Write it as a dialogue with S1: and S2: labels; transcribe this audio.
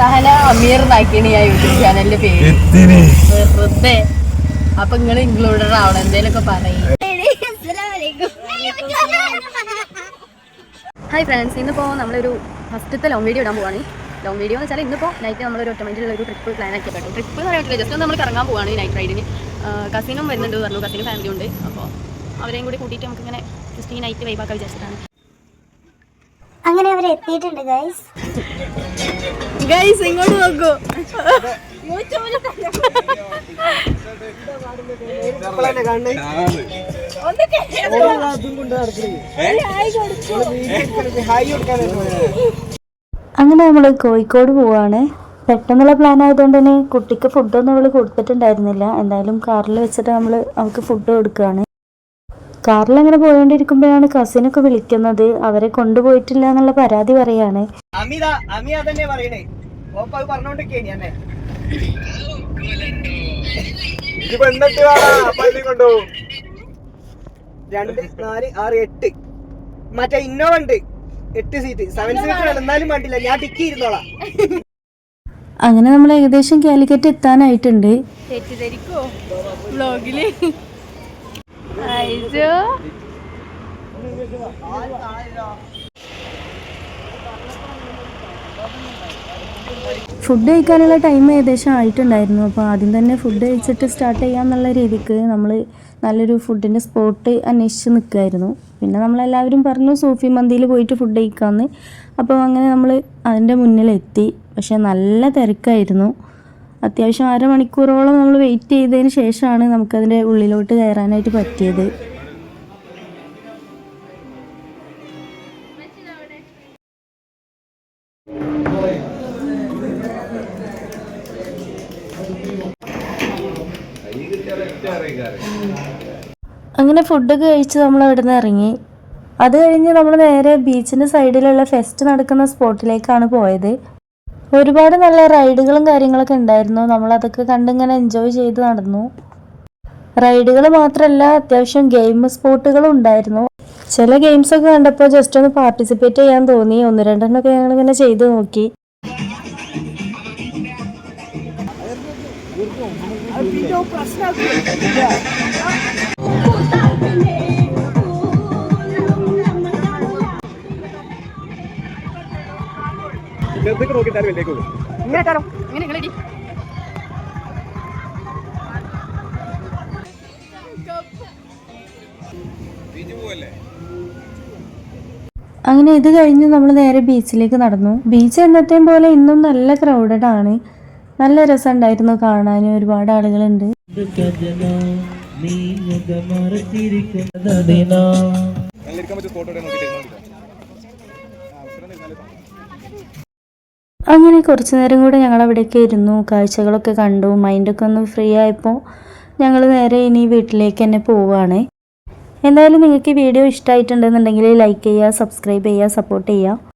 S1: അമീർ എന്നാക്കിയാണ് ഞാൻ യൂട്യൂബ് ചാനലിന്റെ പേര്. വെറുതെ. അപ്പൊ നിങ്ങൾ ഇൻക്ലൂഡഡ് ആവണം. എന്തേലൊക്കെ പറയും. ഹായ് ഫ്രണ്ട്സ് ഇന്നിപ്പോൾ നമ്മളൊരു ഫസ്റ്റത്തെ ലോങ് വീഡിയോ ഇടാൻ പോവാണ്. ലോങ് വീഡിയോ എന്ന് വെച്ചാൽ ഇന്നിപ്പോൾ നൈറ്റ് നമ്മൾ ഒരു ഒറ്റമൈൻഡിലുള്ള ഒരു ട്രിപ്പ് പ്ലാൻ ആക്കി കേട്ടോ ട്രിപ്പ് എന്ന് പറയാൻ ജസ്റ്റ് നമ്മൾ കറങ്ങാൻ പോവാണ് ഈ നൈറ്റ് റൈഡിന് കസിനും വരുന്നുണ്ട് പറഞ്ഞു. കസിനും ഫാമിലി ഉണ്ട്. അപ്പോൾ അവരെയും കൂടി കൂട്ടിയിട്ട് നമുക്കിങ്ങനെ ജസ്റ്റ് ഈ നൈറ്റ് വൈബാക്കാൻ വിചാരിച്ചിട്ടാണ്.
S2: അങ്ങനെ അവർ എത്തിയിട്ടുണ്ട് ഗൈസ്
S1: ഗൈസ് ഇങ്ങോട്ട് നോക്കൂ?
S2: അങ്ങനെ നമ്മൾ കോഴിക്കോട് പോവാണ്. പെട്ടെന്നുള്ള പ്ലാൻ ആയതുകൊണ്ട് തന്നെ കുട്ടിക്ക് ഫുഡൊന്നും അവൾ കൊടുത്തിട്ടുണ്ടായിരുന്നില്ല. എന്തായാലും കാറിൽ വെച്ചിട്ട് നമ്മൾ അവൾക്ക് ഫുഡ് കൊടുക്കുകയാണ് കാറിൽ അങ്ങനെ പോയോണ്ടിരിക്കുമ്പോഴാണ് കസിനൊക്കെ വിളിക്കുന്നത്. അവരെ കൊണ്ടുപോയിട്ടില്ല എന്നുള്ള പരാതി പറയാണ്.
S3: രണ്ട് നാല് ആറ് എട്ട്. മറ്റേ ഇന്നോവ ഉണ്ട്. എട്ട് സീറ്റ് സെവൻ സീറ്റ് എന്നാലും വേണ്ടില്ല ഞാൻ ടിക്കി ഇരുന്നോളാം
S2: അങ്ങനെ നമ്മൾ ഏകദേശം കാലിക്കറ്റ് എത്താനായിട്ടുണ്ട്.
S1: തെറ്റിദ്ധരിക്കോ? വ്ലോഗിൽ
S2: ഫുഡ് കഴിക്കാനുള്ള ടൈം ഏകദേശം ആയിട്ടുണ്ടായിരുന്നു. അപ്പോൾ ആദ്യം തന്നെ ഫുഡ് കഴിച്ചിട്ട് സ്റ്റാർട്ട് ചെയ്യാന്നുള്ള രീതിക്ക് നമ്മൾ നല്ലൊരു ഫുഡിന്റെ സ്പോട്ട് അന്വേഷിച്ച് നിൽക്കുമായിരുന്നു പിന്നെ നമ്മളെല്ലാവരും പറഞ്ഞു സൂഫി മന്തിയിൽ പോയിട്ട് ഫുഡ് കഴിക്കാമെന്ന് അപ്പോൾ അങ്ങനെ നമ്മൾ അതിന്റെ മുന്നിലെത്തി. പക്ഷേ നല്ല തിരക്കായിരുന്നു. അത്യാവശ്യം അരമണിക്കൂറോളം നമ്മൾ വെയിറ്റ് ചെയ്തതിന് ശേഷമാണ് നമുക്കതിന്റെ ഉള്ളിലോട്ട് കയറാനായിട്ട് പറ്റിയത്. അങ്ങനെ ഫുഡൊക്കെ കഴിച്ച് നമ്മൾ അവിടെ നിന്ന് ഇറങ്ങി. അത് കഴിഞ്ഞ് നമ്മൾ നേരെ ബീച്ചിന്റെ സൈഡിലുള്ള ഫെസ്റ്റ് നടക്കുന്ന സ്പോട്ടിലേക്കാണ് പോയത്. ഒരുപാട് നല്ല റൈഡുകളും കാര്യങ്ങളൊക്കെ ഉണ്ടായിരുന്നു. നമ്മൾ അതൊക്കെ കണ്ടിങ്ങനെ എൻജോയ് ചെയ്ത് നടന്നു. റൈഡുകൾ മാത്രമല്ല അത്യാവശ്യം ഗെയിം സ്പോട്ടുകളും ഉണ്ടായിരുന്നു. ചില ഗെയിംസ് ഒക്കെ കണ്ടപ്പോൾ ജസ്റ്റ് ഒന്ന് പാർട്ടിസിപ്പേറ്റ് ചെയ്യാൻ തോന്നി. ഒന്ന് രണ്ടെണ്ണമൊക്കെ ഞങ്ങൾ ഇങ്ങനെ ചെയ്ത് നോക്കി.
S4: എന്തൊക്കെ നോക്കിയിട്ടാലും വലിയ പോകും
S3: ഇങ്ങനെ കയറും
S1: ഇങ്ങനെ നിങ്ങളിടി
S2: അങ്ങനെ ഇത് കഴിഞ്ഞ് നമ്മൾ നേരെ ബീച്ചിലേക്ക് നടന്നു. ബീച്ച് എന്നത്തെയും പോലെ ഇന്നും നല്ല ക്രൗഡഡ് ആണ്. നല്ല രസമുണ്ടായിരുന്നു കാണാൻ. ഒരുപാട് ആളുകളുണ്ട്
S4: നല്ല ഇരിക്കാൻ പറ്റിയ സ്പോട്ട് നോക്കിയിട്ട്
S2: അങ്ങനെ കുറച്ച് നേരം കൂടെ ഞങ്ങൾ അവിടെയൊക്കെ ഇരുന്നു. കാഴ്ചകളൊക്കെ കണ്ടു. മൈൻഡൊക്കെ ഒന്ന് ഫ്രീ ആയപ്പോൾ ഞങ്ങൾ നേരെ ഇനി വീട്ടിലേക്ക് തന്നെ പോവുകയാണ് എന്തായാലും നിങ്ങൾക്ക് ഈ വീഡിയോ ഇഷ്ടമായിട്ടുണ്ടെന്നുണ്ടെങ്കിൽ ലൈക്ക് ചെയ്യുക സബ്സ്ക്രൈബ് ചെയ്യുക സപ്പോർട്ട് ചെയ്യുക.